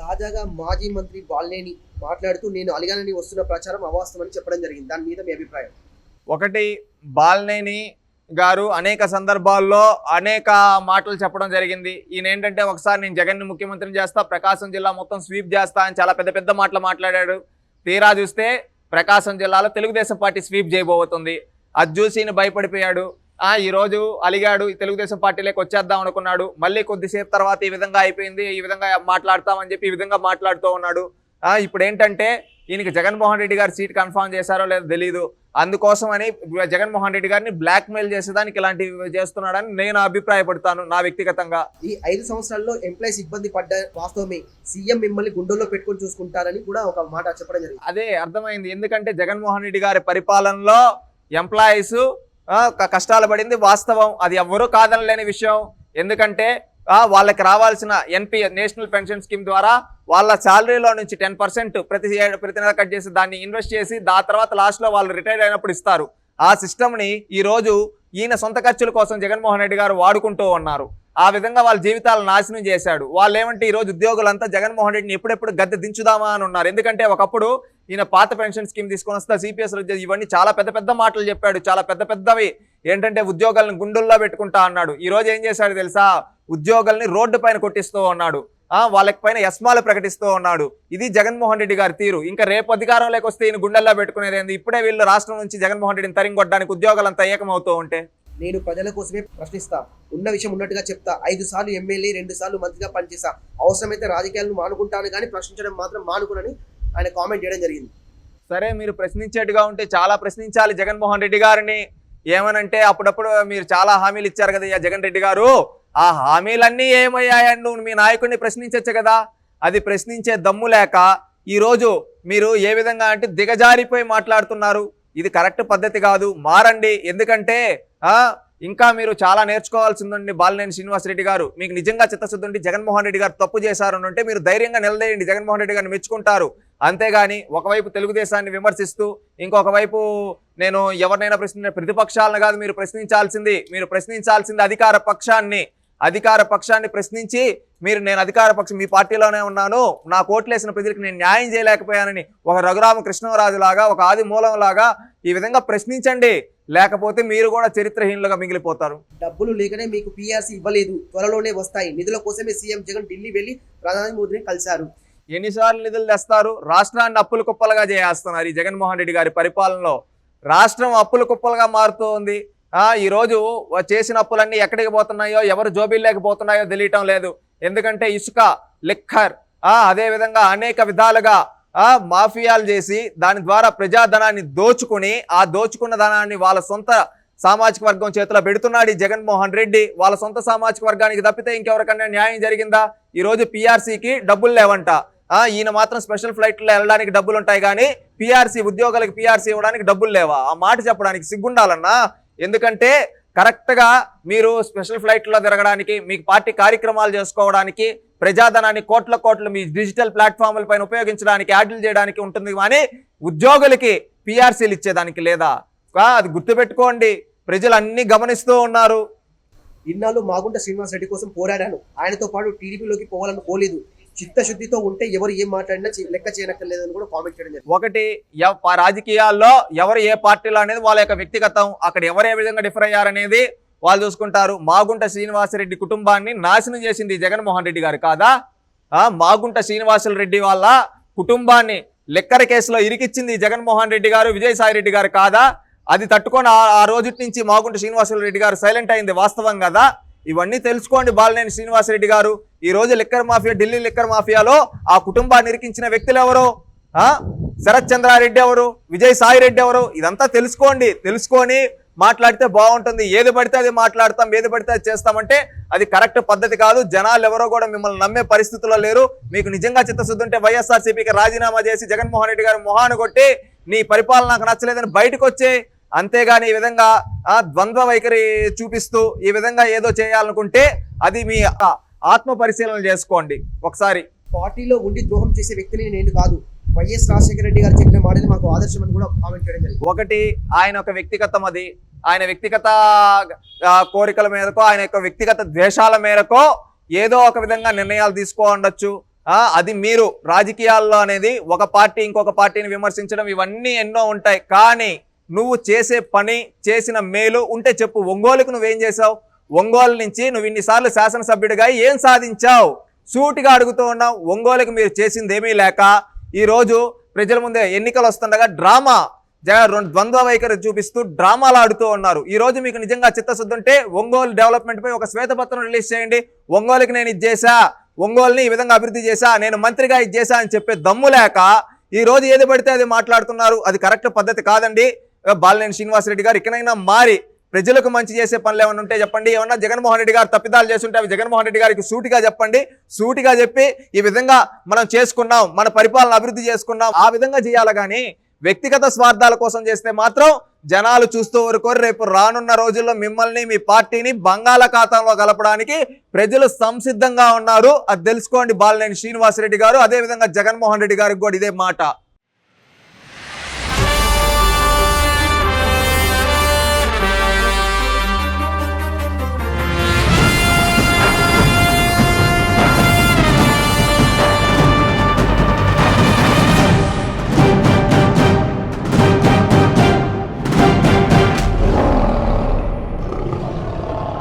తాజాగా మాజీ మంత్రి బాలినేని మాట్లాడుతూ నేను అలిగానని వస్తున్న ప్రచారం అవాస్తవని చెప్పడం జరిగింది. దాని మీద మీ అభిప్రాయం? ఒకటి బాలినేని గారు అనేక సందర్భాల్లో అనేక మాటలు చెప్పడం జరిగింది. ఈయన ఏంటంటే ఒకసారి నేను జగన్ని ముఖ్యమంత్రిని చేస్తా ప్రకాశం జిల్లా మొత్తం స్వీప్ చేస్తా అని చాలా పెద్ద పెద్ద మాటలు మాట్లాడాడు. తీరా చూస్తే ప్రకాశం జిల్లాలో తెలుగుదేశం పార్టీ స్వీప్ చేయబోతుంది. అది చూసి భయపడిపోయాడు. ఆ ఈ రోజు అలిగాడు తెలుగుదేశం పార్టీలోకి వచ్చేద్దాం అనుకున్నాడు. మళ్ళీ కొద్దిసేపు తర్వాత ఈ విధంగా అయిపోయింది ఈ విధంగా మాట్లాడతామని చెప్పి ఈ విధంగా మాట్లాడుతూ ఉన్నాడు. ఇప్పుడు ఏంటంటే ఈయనకి జగన్మోహన్ రెడ్డి గారు సీట్ కన్ఫర్మ్ చేశారో లేదో తెలియదు అందుకోసమని జగన్మోహన్ రెడ్డి గారిని బ్లాక్మెయిల్ చేసేదానికి ఇలాంటివి చేస్తున్నాడని నేను అభిప్రాయపడతాను నా వ్యక్తిగతంగా. ఈ ఐదు సంవత్సరాల్లో ఎంప్లాయీస్ ఇబ్బంది పడ్డ వాస్తవమే. సీఎం మిమ్మల్ని గుండెల్లో పెట్టుకొని చూసుకుంటారని కూడా ఒక మాట చెప్పడం జరిగింది. అదే అర్థమైంది. ఎందుకంటే జగన్మోహన్ రెడ్డి గారి పరిపాలనలో ఎంప్లాయీస్ కష్టాలు పడింది వాస్తవం. అది ఎవ్వరూ కాదనలేని విషయం. ఎందుకంటే వాళ్ళకి రావాల్సిన ఎన్పి నేషనల్ పెన్షన్ స్కీమ్ ద్వారా వాళ్ళ శాలరీలో నుంచి టెన్ పర్సెంట్ ప్రతి ప్రతి నెల కట్ చేసి దాన్ని ఇన్వెస్ట్ చేసి ఆ తర్వాత లాస్ట్లో వాళ్ళు రిటైర్ అయినప్పుడు ఇస్తారు. ఆ సిస్టమ్ని ఈరోజు ఈయన సొంత ఖర్చుల కోసం జగన్మోహన్ రెడ్డి గారు వాడుకుంటూ ఉన్నారు. ఆ విధంగా వాళ్ళ జీవితాలను నాశనం చేశాడు. వాళ్ళు ఏమంటే ఈ రోజు ఉద్యోగులంతా జగన్మోహన్ రెడ్డిని ఎప్పుడెప్పుడు గద్దె దించుదామా అని ఉన్నారు. ఎందుకంటే ఒకప్పుడు ఈయన పాత పెన్షన్ స్కీమ్ తీసుకొని వస్తా సిపిఎస్ ఇవన్నీ చాలా పెద్ద పెద్ద మాటలు చెప్పాడు. చాలా పెద్ద పెద్దవి. ఏంటంటే ఉద్యోగాలను గుండుల్లో పెట్టుకుంటా అన్నాడు. ఈ రోజు ఏం చేశాడు తెలుసా? ఉద్యోగాల్ని రోడ్డు పైన కొట్టిస్తూ ఉన్నాడు. వాళ్ళకి పైన యస్మాలు ప్రకటిస్తూ ఉన్నాడు. ఇది జగన్మోహన్ రెడ్డి గారి తీరు. ఇంకా రేపు అధికారంలోకి వస్తే ఈయన గుండెల్లో పెట్టుకునేది ఏంది? ఇప్పుడే వీళ్ళు రాష్ట్రం నుంచి జగన్మోహన్ రెడ్డిని తరింగొట్టడానికి ఉద్యోగాలంతా ఏకమవుతూ ఉంటే? నేను ప్రజల కోసమే ప్రశ్నిస్తా. ఉన్న విషయం ఉన్నట్టుగా చెప్తా. ఐదు సార్లు ఎమ్మెల్యే రెండు సార్లు మంత్రిగా పనిచేసా అవసరమైతే రాజకీయాలను మానుకుంటాను కానీ ప్రశ్నించడం మాత్రం మానుకునని ఆయన కామెంట్ చేయడం జరిగింది. సరే మీరు ప్రశ్నించేట్టుగా ఉంటే చాలా ప్రశ్నించాలి జగన్మోహన్ రెడ్డి గారిని. ఏమనంటే అప్పుడప్పుడు మీరు చాలా హామీలు ఇచ్చారు కదా జగన్ రెడ్డి గారు. ఆ హామీలన్నీ ఏమయ్యాయని నువ్వు మీ నాయకుడిని ప్రశ్నించచ్చు కదా. అది ప్రశ్నించే దమ్ము లేక ఈరోజు మీరు ఏ విధంగా అంటే దిగజారిపోయి మాట్లాడుతున్నారు. ఇది కరెక్ట్ పద్ధతి కాదు మారండి. ఎందుకంటే ఇంకా మీరు చాలా నేర్చుకోవాల్సి ఉందండి బాలినేని శ్రీనివాసరెడ్డి గారు. మీకు నిజంగా చిత్తశుద్ధి ఉండి జగన్మోహన్ రెడ్డి గారు తప్పు చేశారు అంటే మీరు ధైర్యంగా నిలదేయండి. జగన్మోహన్ రెడ్డి గారిని మెచ్చుకుంటారు. అంతేగాని ఒకవైపు తెలుగుదేశాన్ని విమర్శిస్తూ ఇంకొక వైపు నేను ఎవరినైనా ప్రశ్న ప్రతిపక్షాలను కాదు మీరు ప్రశ్నించాల్సింది మీరు ప్రశ్నించాల్సింది అధికార పక్షాన్ని. అధికార పక్షాన్ని ప్రశ్నించి మీరు నేను అధికార పక్షం మీ పార్టీలోనే ఉన్నాను నా కోట్లేసిన ప్రజలకు నేను న్యాయం చేయలేకపోయానని ఒక రఘురామ కృష్ణరాజు లాగా ఒక ఆది మూలంలాగా ఈ విధంగా ప్రశ్నించండి. లేకపోతే మీరు కూడా చరిత్రహీనులుగా మిగిలిపోతారు. డబ్బులు లేకనే మీకు పీఆర్సీ ఇవ్వలేదు త్వరలోనే వస్తాయి. నిధుల కోసమే సీఎం జగన్ ఢిల్లీ వెళ్ళి ప్రధాని మోదీని కలిశారు. ఎన్నిసార్లు నిధులు తెస్తారు? రాష్ట్రాన్ని అప్పుల కుప్పలుగా చేస్తున్నారు ఈ జగన్మోహన్ రెడ్డి గారి పరిపాలనలో. రాష్ట్రం అప్పుల కుప్పలుగా మారుతూ ఉంది చేసిన అప్పులన్నీ ఎక్కడికి పోతున్నాయో ఎవరు జోబీల్లోకి పోతున్నాయో తెలియటం లేదు. ఎందుకంటే ఇసుక లిక్కర్ అదేవిధంగా అదే విధంగా అనేక విధాలుగా మాఫియాలు చేసి దాని ద్వారా ప్రజాధనాన్ని దోచుకుని ఆ దోచుకున్న ధనాన్ని వాళ్ళ సొంత సామాజిక వర్గం చేతిలో పెడుతున్నాడు ఈ జగన్మోహన్ రెడ్డి. వాళ్ళ సొంత సామాజిక వర్గానికి తప్పితే ఇంకెవరికన్నా న్యాయం జరిగిందా? ఈరోజు పీఆర్సీకి పిఆర్సీకి డబ్బులు లేవంట. ఈయన మాత్రం స్పెషల్ ఫ్లైట్లో వెళ్ళడానికి డబ్బులు ఉంటాయి కానీ పిఆర్సీ ఉద్యోగులకు పిఆర్సీ ఇవ్వడానికి డబ్బులు లేవా? ఆ మాట చెప్పడానికి సిగ్గుండాలన్నా? ఎందుకంటే కరెక్ట్గా మీరు స్పెషల్ ఫ్లైట్లో తిరగడానికి మీకు పార్టీ కార్యక్రమాలు చేసుకోవడానికి ప్రజాధనాన్ని కోట్ల కోట్లు మీ డిజిటల్ ప్లాట్ఫామ్ల పైన ఉపయోగించడానికి యాడ్లు చేయడానికి ఉంటుంది కానీ ఉద్యోగులకి పిఆర్సీలు ఇచ్చేదానికి లేదా? అది గుర్తుపెట్టుకోండి. ప్రజలు అన్ని గమనిస్తూ ఉన్నారు. ఇన్నాళ్ళు మాగుంట శ్రీనివాస్ రెడ్డి కోసం పోరాడాను. ఆయనతో పాటు టీడీపీలోకి పోవాలని పోలేదు. చిత్తశుద్ధితో ఉంటే ఎవరు ఏం మాట్లాడినా లెక్క చేయనక్కర్లేదని కూడా కామెంట్ చేయడం జరిగింది. ఒకటి రాజకీయాల్లో ఎవరు ఏ పార్టీలో అనేది వాళ్ళ యొక్క వ్యక్తిగతం అక్కడ ఎవరు ఏ విధంగా డిఫర్ అయ్యారనేది వాళ్ళు చూసుకుంటారు. మాగుంట శ్రీనివాసరెడ్డి కుటుంబాన్ని నాశనం చేసింది జగన్మోహన్ రెడ్డి గారు కాదా? మాగుంట శ్రీనివాసుల రెడ్డి వాళ్ళ కుటుంబాన్ని లెక్కర కేసులో ఇరికిచ్చింది జగన్మోహన్ రెడ్డి గారు విజయసాయి రెడ్డి గారు కాదా? అది తట్టుకొని ఆ- ఆ రోజు నుంచి మాగుంట శ్రీనివాసుల రెడ్డి గారు సైలెంట్ అయింది వాస్తవం కదా? ఇవన్నీ తెలుసుకోండి బాలినేని శ్రీనివాసరెడ్డి గారు. ఈ రోజు లిక్కర్ మాఫియా ఢిల్లీ లిక్కర్ మాఫియాలో ఆ కుటుంబాన్ని ఇరికించిన వ్యక్తులు ఎవరు? శరత్ చంద్రారెడ్డి ఎవరు? విజయ్ సాయి రెడ్డి ఎవరు? ఇదంతా తెలుసుకోండి. తెలుసుకొని మాట్లాడితే బాగుంటుంది. ఏది పడితే అది మాట్లాడతాం. ఏది పడితే అది చేస్తామంటే అది కరెక్ట్ పద్ధతి కాదు. జనాలు ఎవరో కూడా మిమ్మల్ని నమ్మే పరిస్థితుల్లో లేరు. మీకు నిజంగా చిత్తశుద్ధి ఉంటే వైఎస్ఆర్సీపీకి రాజీనామా చేసి జగన్మోహన్ రెడ్డి గారు మొహాన్ని కొట్టి నీ పరిపాలన నాకు నచ్చలేదని బయటకు వచ్చే అంతేగాని ఈ విధంగా ద్వంద్వ వైఖరి చూపిస్తూ ఈ విధంగా ఏదో చేయాలనుకుంటే అది మీ ఆత్మ పరిశీలన చేసుకోండి. ఒకసారి. పార్టీలో ఉండి ద్రోహం చేసే వ్యక్తిని నేను కాదు వైఎస్ రాజశేఖర రెడ్డి గారు చెప్పిన మాటలు మాకు ఆదర్శం అని కూడా కామెంట్ చేయడం జరిగింది. ఒకటి ఆయన ఒక వ్యక్తిగతం అది. ఆయన వ్యక్తిగత కోరికల మేరకు ఆయన యొక్క వ్యక్తిగత ద్వేషాల మేరకు ఏదో ఒక విధంగా నిర్ణయాలు తీసుకో ఉండొచ్చు. ఆ, అది మీరు రాజకీయాల్లో అనేది ఒక పార్టీ ఇంకొక పార్టీని విమర్శించడం ఇవన్నీ ఎన్నో ఉంటాయి. కానీ నువ్వు చేసే పని చేసిన మేలు ఉంటే చెప్పు. ఒంగోలుకు నువ్వేం చేసావు ఒంగోలు నుంచి నువ్వు ఇన్నిసార్లు శాసనసభ్యుడిగా ఏం సాధించావు? సూటిగా అడుగుతూ ఉన్నావు. ఒంగోలుకు మీరు చేసింది ఏమీ లేక ఈరోజు ప్రజల ముందే ఎన్నికలు వస్తుండగా డ్రామా జగన్ రెండు ద్వంద్వ వైఖరి చూపిస్తూ డ్రామాలు ఆడుతూ ఉన్నారు. ఈ రోజు మీకు నిజంగా చిత్తశుద్ధి ఉంటే ఒంగోలు డెవలప్మెంట్పై ఒక శ్వేతపత్రం రిలీజ్ చేయండి. ఒంగోలుకి నేను ఇది చేశా ఒంగోలుని ఈ విధంగా అభివృద్ధి చేశా నేను మంత్రిగా ఇది చేశా అని చెప్పే దమ్ము లేక ఈ రోజు ఏది పడితే అది మాట్లాడుతున్నారు. అది కరెక్ట్ పద్ధతి కాదండి. బాలినేని శ్రీనివాసరెడ్డి గారు ఇకనైనా మారి ప్రజలకు మంచి చేసే పనులు ఏమైనా ఉంటే చెప్పండి. ఏమన్నా జగన్మోహన్ రెడ్డి గారు తప్పిదాలు చేస్తుంటే అవి జగన్మోహన్ రెడ్డి గారికి సూటిగా చెప్పండి. సూటిగా చెప్పి ఈ విధంగా మనం చేసుకున్నాం మన పరిపాలన అభివృద్ధి చేసుకున్నాం. ఆ విధంగా చేయాలి కానీ వ్యక్తిగత స్వార్థాల కోసం చేస్తే మాత్రం జనాలు చూస్తూ ఊరుకోరు. రేపు రానున్న రోజుల్లో మిమ్మల్ని మీ పార్టీని బంగాళాఖాతంలో కలపడానికి ప్రజలు సంసిద్ధంగా ఉన్నారు. అది తెలుసుకోండి బాలినేని శ్రీనివాసరెడ్డి గారు. అదే విధంగా జగన్మోహన్ రెడ్డి గారికి కూడా ఇదే మాట.